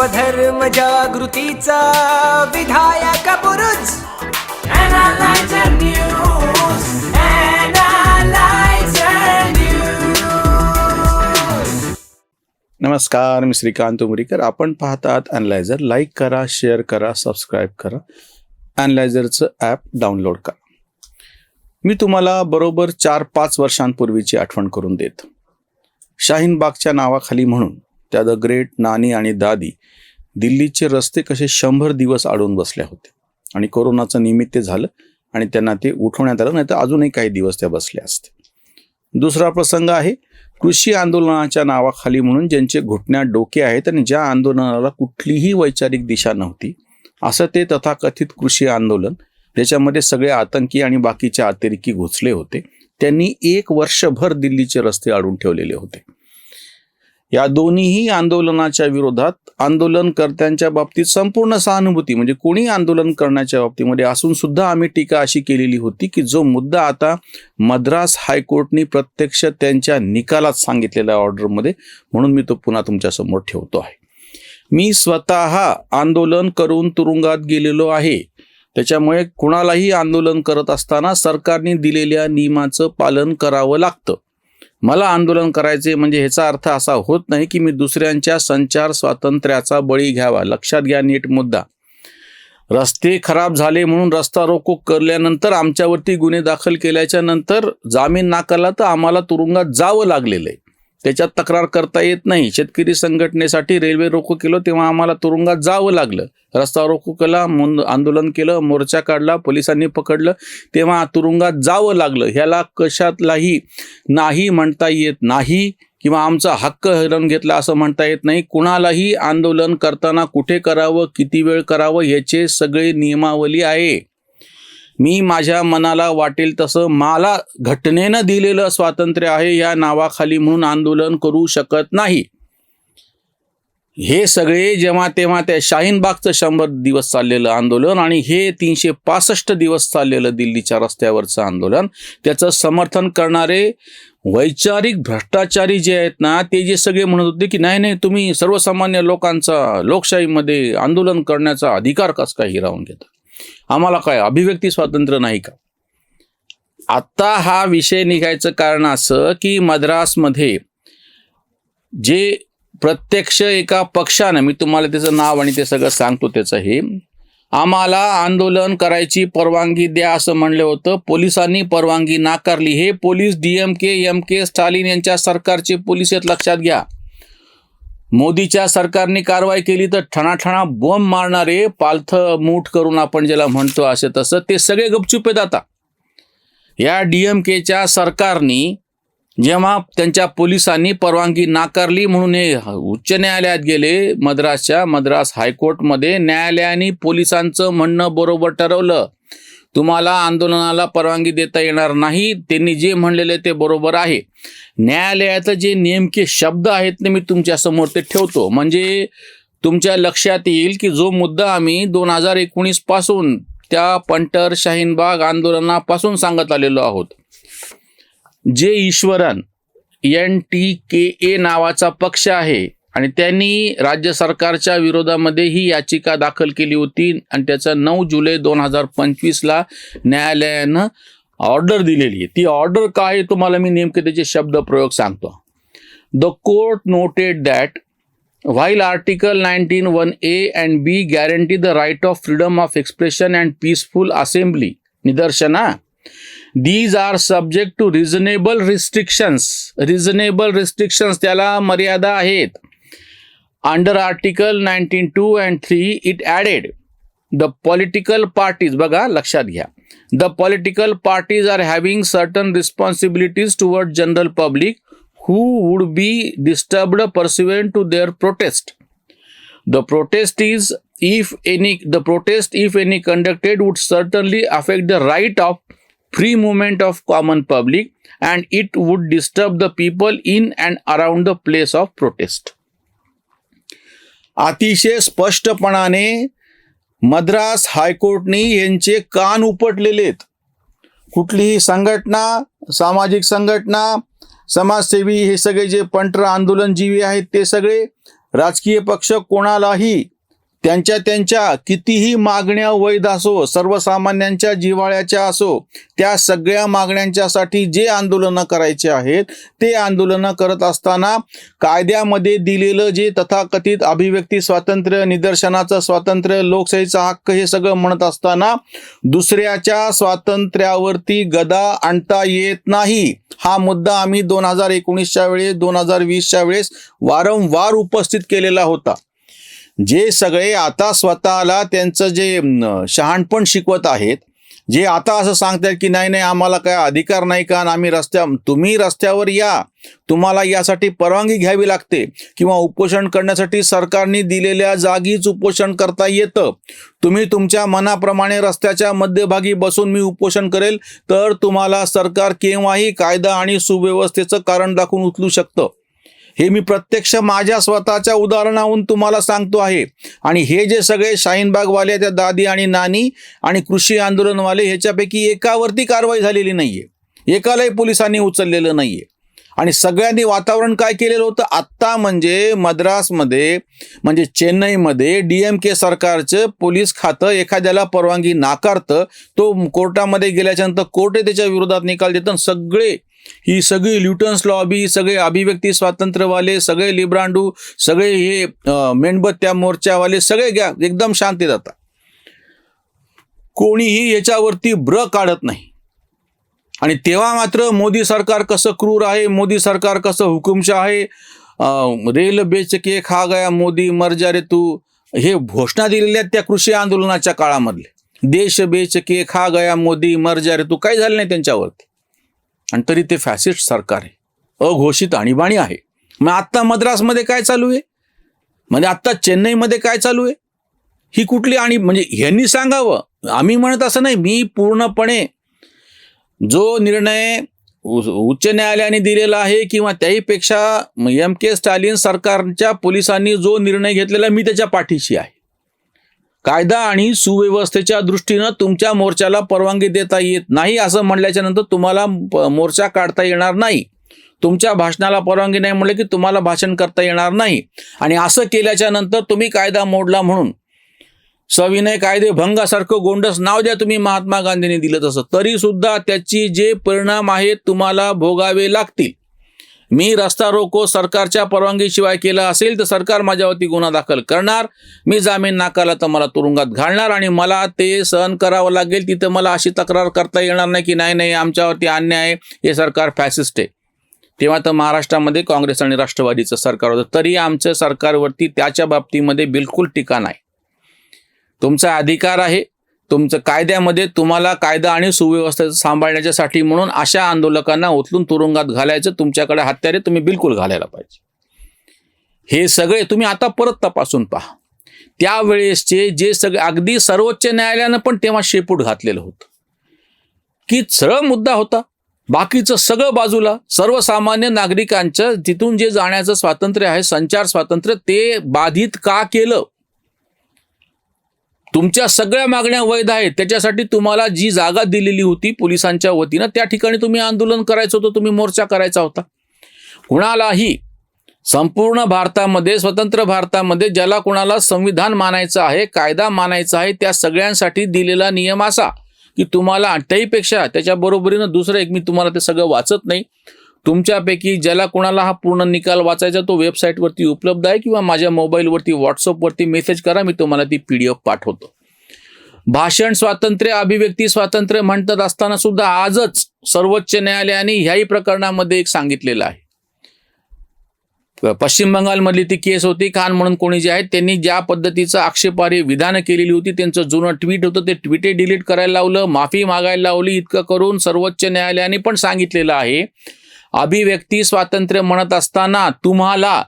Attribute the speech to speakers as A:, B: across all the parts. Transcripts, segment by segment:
A: स्वधर्म जागृतीचा विधायक News.
B: नमस्कार मी श्रीकांत उमरीकर. आपण पाहतात अनलायझर लाईक करा शेअर करा सबस्क्राईब करा. अनलायझरचं ॲप डाउनलोड करा. मी तुम्हाला बरोबर चार पाच वर्षांपूर्वीची आठवण करून देत. शाहीनबागच्या नावाखाली म्हणून त्या द ग्रेट नानी आणि दादी दिल्लीचे रस्ते कसे शंभर दिवस अडून बसल्या होते. आणि कोरोनाचं निमित्त झालं आणि त्यांना ते उठवण्यात आलं नाही तर अजूनही काही दिवस त्या बसल्या असते दुसरा प्रसंग आहे कृषी आंदोलनाच्या नावाखाली म्हणून ज्यांचे घुटण्या डोके आहेत आणि ज्या आंदोलनाला कुठलीही वैचारिक दिशा नव्हती असं ते तथाकथित कृषी आंदोलन ज्याच्यामध्ये सगळे आतंकी आणि बाकीच्या अतिरेकी घुसले होते त्यांनी एक वर्षभर दिल्लीचे रस्ते अडून ठेवलेले होते. या दोन्हीही आंदोलनाच्या विरोधात आंदोलनकर्त्यांच्या बाबतीत संपूर्ण सहानुभूती म्हणजे कोणी आंदोलन करण्याच्या बाबतीमध्ये असून सुद्धा आम्ही टीका अशी केलेली होती की जो मुद्दा आता मद्रास हायकोर्टनी प्रत्यक्ष त्यांच्या निकालात सांगितलेल्या ऑर्डरमध्ये म्हणून मी तो पुन्हा तुमच्यासमोर ठेवतो आहे. मी स्वतः आंदोलन करून तुरुंगात गेलेलो आहे. त्याच्यामुळे कुणालाही आंदोलन करत असताना सरकारने दिलेल्या नियमाचं पालन करावं लागतं. मला आंदोलन करायचे म्हणजे ह्याचा अर्थ असा होत नाही की मी दुसऱ्यांच्या संचार स्वातंत्र्याचा बळी घ्यावा. लक्षात घ्या नीट मुद्दा. रस्ते खराब झाले म्हणून रस्ता रोको करल्यानंतर आमच्यावरती गुन्हे दाखल केल्याच्यानंतर जामीन नाकारला तर आम्हाला तुरुंगात जावं लागलेलं आहे. त्याच्यात तक्रार करता येत नाही. शेतकरी संघटनेसाठी रेल्वे रोको केलं तेव्हा आम्हाला तुरुंगात जावं लागलं. रस्ता रोको केला आंदोलन केलं मोर्चा काढला पोलिसांनी पकडलं तेव्हा तुरुंगात जावं लागलं. ह्याला कशातलाही नाही म्हणता येत नाही किंवा आमचा हक्क हरण घेतला असं म्हणता येत नाही. कुणालाही आंदोलन करताना कुठे करावं किती वेळ करावं याचे सगळे नियमावली आहे. मी माझ्या मनाला वाटेल तसं मला घटनेनं दिलेलं स्वातंत्र्य आहे या नावाखाली म्हणून आंदोलन करू शकत नाही. हे सगळे जेव्हा तेव्हा त्या शाहीनबागचं शंभर दिवस चाललेलं आंदोलन आणि हे तीनशे पासष्ट दिवस चाललेलं दिल्लीच्या रस्त्यावरचं आंदोलन त्याचं समर्थन करणारे वैचारिक भ्रष्टाचारी जे आहेत ना ते जे सगळे म्हणत होते की नाही नाही तुम्ही सर्वसामान्य लोकांचा लोकशाहीमध्ये आंदोलन करण्याचा अधिकार कस काय हिरावून घेता? आम्हाला काय अभिव्यक्ती स्वातंत्र्य नाही का? आत्ता हा विषय निघायचं कारण असं की मद्रासमध्ये जे प्रत्यक्ष एका पक्षानं मी तुम्हाला त्याचं नाव आणि ते सगळं सांगतो त्याचं हे आम्हाला आंदोलन करायची परवानगी द्या असं म्हणलं होतं पोलिसांनी परवानगी नाकारली. हे police DMK M K Stalin यांच्या सरकारचे पोलीस आहेत लक्षात घ्या. मोदीच्या सरकारने कारवाई केली तर ठणाठणा बॉम्ब मारणारे पालथ मूठ करून आपण ज्याला म्हणतो असे तसं ते सगळे गपचूप आहेत आता या डीएमकेच्या सरकारनी जेव्हा त्यांच्या पोलिसांनी परवानगी नाकारली म्हणून हे उच्च न्यायालयात गेले मद्रासच्या मद्रास हायकोर्टमध्ये न्यायालयाने पोलिसांचं म्हणणं बरोबर ठरवलं. तुम्हाला आंदोलनाला परवानगी देता येणार नाही. त्यांनी जे म्हणलेले ते बरोबर आहे. न्यायालयाचं जे नेमके शब्द आहेत ते मी तुमच्यासमोर ते ठेवतो. म्हणजे तुमच्या लक्षात येईल की जो मुद्दा आम्ही दोन हजार एकोणीसपासून त्या पंटर शाहीनबाग आंदोलनापासून सांगत आलेलो आहोत. जे Eswaran N T K A नावाचा पक्ष आहे आणि त्यांनी राज्य सरकारच्या विरोधामध्ये ही याचिका दाखल केली होती आणि त्याचा नऊ जुलै दोन हजार पंचवीसला न्यायालयानं ऑर्डर दिलेली आहे. ती ऑर्डर काय तुम्हाला मी नेमके त्याचे शब्द प्रयोग सांगतो. The court noted that while article nineteen one A and B guarantee the right of freedom of expression and peaceful assembly निदर्शना these are subject to reasonable restrictions reasonable restrictions त्याला मर्यादा आहेत. Under article nineteen two and three it added the political parties बघा लक्षात घ्या the political parties are having certain responsibilities toward general public who would be disturbed pursuant to their protest. The protest is if any the protest if any conducted would certainly affect the right of free movement of common public and it would disturb the people in and around the place of protest. अतिशय स्पष्टपणाने मद्रास हायकोर्टने यांचे कान उपटलेले आहेत. कुठलीही संघटना सामाजिक संघटना समाजसेवी हे सगळे जे पंटर आंदोलनजीवी आहेत ते सगळे राजकीय पक्ष कोणालाही त्यांच्या त्यांच्या कितीही मागण्या वैध असो सर्वसामान्यांच्या जिव्हाळ्याच्या असो त्या सगळ्या मागण्यांच्यासाठी जे आंदोलनं करायचे आहेत ते आंदोलनं करत असताना कायद्यामध्ये दिलेलं जे तथाकथित अभिव्यक्ती स्वातंत्र्य निदर्शनाचं स्वातंत्र्य लोकशाहीचा हक्क हे सगळं म्हणत असताना दुसऱ्याच्या स्वातंत्र्यावरती गदा आणता येत नाही. हा मुद्दा आम्ही दोन हजार एकोणीसच्या वेळेस दोन हजार वीसच्या वेळेस वारंवार उपस्थित केलेला होता. जे सगळे आता स्वतःला त्यांचं जे शहाणपण शिकवत आहेत जे आता असं सांगतात की नाही नाही आम्हाला काय अधिकार नाही का? आणि आम्ही रस्त्या तुम्ही रस्त्यावर या. तुम्हाला यासाठी परवानगी घ्यावी लागते. किंवा उपोषण करण्यासाठी सरकारने दिलेल्या जागीच उपोषण करता येतं. तुम्ही तुमच्या मनाप्रमाणे रस्त्याच्या मध्यभागी बसून मी उपोषण करेल तर तुम्हाला सरकार केव्हाही कायदा आणि सुव्यवस्थेचं कारण दाखवून उचलू शकतं. हे मी प्रत्यक्ष माझ्या स्वतःच्या उदाहरणाहून तुम्हाला सांगतो आहे. आणि हे जे सगळे शाहीनबागवाले त्या दादी आणि नानी आणि कृषी आंदोलनवाले ह्याच्यापैकी एकावरती कारवाई झालेली नाही आहे एकालाही पोलिसांनी उचललेलं नाही आहे आणि सगळ्यांनी वातावरण काय केलेलं होतं? आत्ता म्हणजे मद्रासमध्ये म्हणजे चेन्नईमध्ये डी एम के सरकारचं पोलीस खातं एखाद्याला परवानगी नाकारतं तो कोर्टामध्ये गेल्याच्यानंतर कोर्टे त्याच्या विरोधात निकाल देतं सगळे ही सगळी ल्युटन्स लॉबी सगळे अभिव्यक्ती स्वातंत्र्यवाले सगळे लिब्रांडू सगळे हे मेणबत्त्या मोर्चावाले सगळे घ्या एकदम शांती जातात कोणीही याच्यावरती ब्र काढत नाही. आणि तेव्हा मात्र मोदी सरकार कसं क्रूर आहे मोदी सरकार कसं हुकुमशाह आहे रेल बेच के खा गया मोदी मर जा रे तू हे घोषणा दिलेल्या आहेत त्या कृषी आंदोलनाच्या काळामधले. देश बेच के खा गया मोदी मर जा रे तू काही झालं नाही त्यांच्यावरती. आणि तरी ते फॅसिस्ट सरकार आहे. अघोषित आणीबाणी आहे. मग आत्ता मद्रासमध्ये काय चालू आहे? म्हणजे आत्ता चेन्नईमध्ये काय चालू आहे? ही कुठली आणि म्हणजे ह्यांनी सांगावं? आम्ही म्हणत असं नाही मी पूर्णपणे जो निर्णय उ- उच्च न्यायालयाने दिलेला आहे किंवा त्याहीपेक्षा एम के स्टालिन सरकारच्या पोलिसांनी जो निर्णय घेतलेला मी त्याच्या पाठीशी आहे. कायदा आणि सुव्यवस्थेच्या दृष्टीनं तुमच्या मोर्चाला परवानगी देता येत नाही असं म्हणल्याच्या नंतर तुम्हाला प- मोर्चा काढता येणार नाही. तुमच्या भाषणाला परवानगी नाही म्हणलं की तुम्हाला भाषण करता येणार नाही. आणि असं केल्याच्यानंतर तुम्ही कायदा मोडला म्हणून. सविनय कायदे भंगासारखं गोंडस नाव द्या तुम्ही महात्मा गांधींनी दिलं तसं. तरी सुद्धा त्याची जे परिणाम आहेत तुम्हाला भोगावे लागतील. मी रस्ता रोको सरकारच्या परवानगीशिवाय केला असेल तर सरकार माझ्यावरती गुन्हा दाखल करणार. मी जामीन नाकारला तर मला तुरुंगात घालणार आणि मला ते सहन करावं लागेल. तिथं मला अशी तक्रार करता येणार नाही की नाही नाही आमच्यावरती अन्याय आहे. हे सरकार फॅसिस्ट आहे. तेव्हा तर महाराष्ट्रामध्ये काँग्रेस आणि राष्ट्रवादीचं सरकार होतं. तरी आमचं सरकारवरती त्याच्या बाबतीमध्ये बिलकुल टीका नाही. तुमचा अधिकार आहे. तुमचं कायद्यामध्ये तुम्हाला कायदा आणि सुव्यवस्था सांभाळण्याच्यासाठी म्हणून अशा आंदोलकांना उचलून तुरुंगात घालायचं तुमच्याकडे हत्यारे तुम्ही बिलकुल घालायला पाहिजे. हे सगळे तुम्ही आता परत तपासून पहा. त्यावेळेसचे जे सगळे अगदी सर्वोच्च न्यायालयानं पण तेव्हा शेपूट घातलेलं होतं. की सरळ मुद्दा होता. बाकीचं सगळं बाजूला सर्वसामान्य नागरिकांचं तिथून जे जाण्याचं स्वातंत्र्य आहे संचार स्वातंत्र्य ते बाधित का केलं? तुमच्या सगळ्या मागण्या वैध आहेत त्याच्यासाठी तुम्हाला जी जागा दिलेली होती पोलिसांच्या वतीनं त्या ठिकाणी तुम्ही आंदोलन करायचं होतं तुम्ही मोर्चा करायचा होता. कुणालाही संपूर्ण भारतामध्ये स्वतंत्र भारतामध्ये ज्याला कुणाला संविधान मानायचं आहे कायदा मानायचा आहे त्या सगळ्यांसाठी दिलेला नियम असा की तुम्हाला त्याहीपेक्षा त्याच्या बरोबरीनं दुसरं एक मी तुम्हाला ते सगळं वाचत नाही. तुमच्यापैकी ज्याला कोणाला हा पूर्ण निकाल वाचायचा तो वेबसाईटवरती उपलब्ध आहे किंवा माझ्या मोबाईलवरती व्हॉट्सअपवरती मेसेज करा मी तुम्हाला ती पी डी एफ पाठवतो. भाषण स्वातंत्र्य अभिव्यक्ती स्वातंत्र्य म्हणतात असताना सुद्धा आजच सर्वोच्च न्यायालयाने ह्याही प्रकरणामध्ये एक सांगितलेलं आहे. पश्चिम बंगालमधली ती केस होती खान म्हणून कोणी जे आहेत त्यांनी ज्या पद्धतीचं आक्षेपार्ह विधानं केलेली होती त्यांचं जुनं ट्विट होतं ते ट्विटे डिलीट करायला लावलं माफी मागायला लावली इतकं करून सर्वोच्च न्यायालयाने पण सांगितलेलं आहे. अभिव्यक्ती स्वातंत्र्य म्हणत असताना तुम्हाला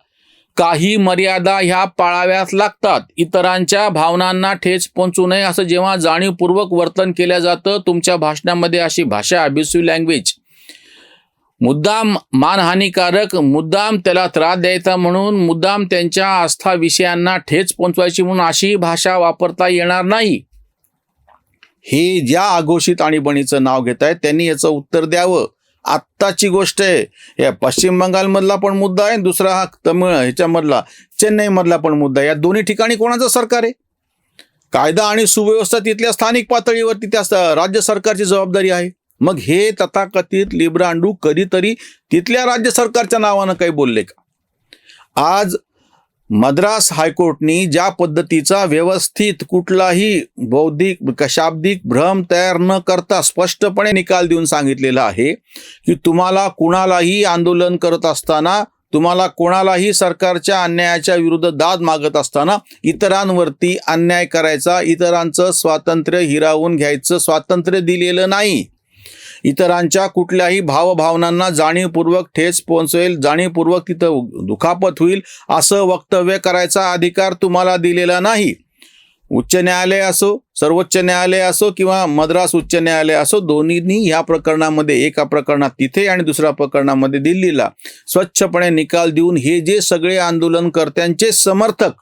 B: काही मर्यादा ह्या पाळाव्याच लागतात. इतरांच्या भावनांना ठेच पोहोचू नये असं जेव्हा जाणीवपूर्वक वर्तन केलं जातं तुमच्या भाषणामध्ये अशी भाषा अबिसिव्ह लँग्वेज मुद्दाम मानहानिकारक मुद्दाम त्याला त्रास द्यायचा म्हणून मुद्दाम त्यांच्या आस्था विषयांना ठेच पोचवायची म्हणून अशी भाषा वापरता येणार नाही. हे ज्या अघोषित आणीबाणीचं नाव घेत आहेत त्यांनी याचं उत्तर द्यावं. आत्ताची गोष्ट आहे. या पश्चिम बंगालमधला पण मुद्दा आहे दुसरा हा तमिळ ह्याच्यामधला चेन्नईमधला पण मुद्दा आहे. या दोन्ही ठिकाणी कोणाचं सरकार आहे? कायदा आणि सुव्यवस्था तिथल्या स्थानिक पातळीवरती त्या राज्य सरकारची जबाबदारी आहे. मग हे तथाकथित लिब्रांडू कधीतरी तिथल्या राज्य सरकारच्या नावानं काही बोलले का? आज मद्रास हायकोर्टनी ज्या पद्धतीचा व्यवस्थित कुठलाही बौद्धिक शाब्दिक भ्रम तयार न करता स्पष्टपणे निकाल देऊन सांगितलेला आहे की तुम्हाला कुणालाही आंदोलन करत असताना तुम्हाला कोणालाही सरकारच्या अन्यायाच्या विरुद्ध दाद मागत असताना इतरांवरती अन्याय करायचा इतरांचं स्वातंत्र्य हिरावून घ्यायचं स्वातंत्र्य दिलेलं नाही. इतरांच्या कुठल्याही भावभावनांना जाणीवपूर्वक ठेच पोहोचवेल जाणीवपूर्वक तिथं दुखापत होईल असं वक्तव्य करायचा अधिकार तुम्हाला दिलेला नाही. उच्च न्यायालय असो सर्वोच्च न्यायालय असो किंवा मद्रास उच्च न्यायालय असो दोन्हींनी या प्रकरणामध्ये एका प्रकरणात तिथे आणि दुसऱ्या प्रकरणामध्ये दिल्लीला स्वच्छपणे निकाल देऊन हे जे सगळे आंदोलनकर्त्यांचे समर्थक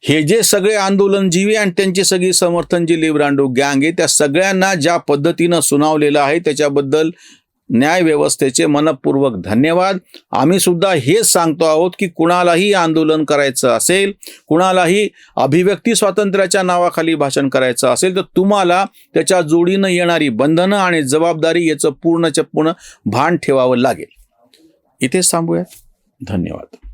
B: हे जे सगळे आंदोलनजीवी आणि त्यांची सगळी समर्थन जी लिब्रांडो गँग आहे त्या सगळ्यांना ज्या पद्धतीनं सुनावलेलं आहे त्याच्याबद्दल न्याय व्यवस्थेचे मनपूर्वक धन्यवाद. आम्ही सुद्धा हेच सांगतो आहोत की कुणालाही आंदोलन करायचं असेल कुणालाही अभिव्यक्ती स्वातंत्र्याच्या नावाखाली भाषण करायचं असेल तर तुम्हाला त्याच्या जोडीनं येणारी बंधनं आणि जबाबदारी याचं पूर्णच्या पूर्ण भान ठेवावं लागेल. इथेच थांबूयात. धन्यवाद.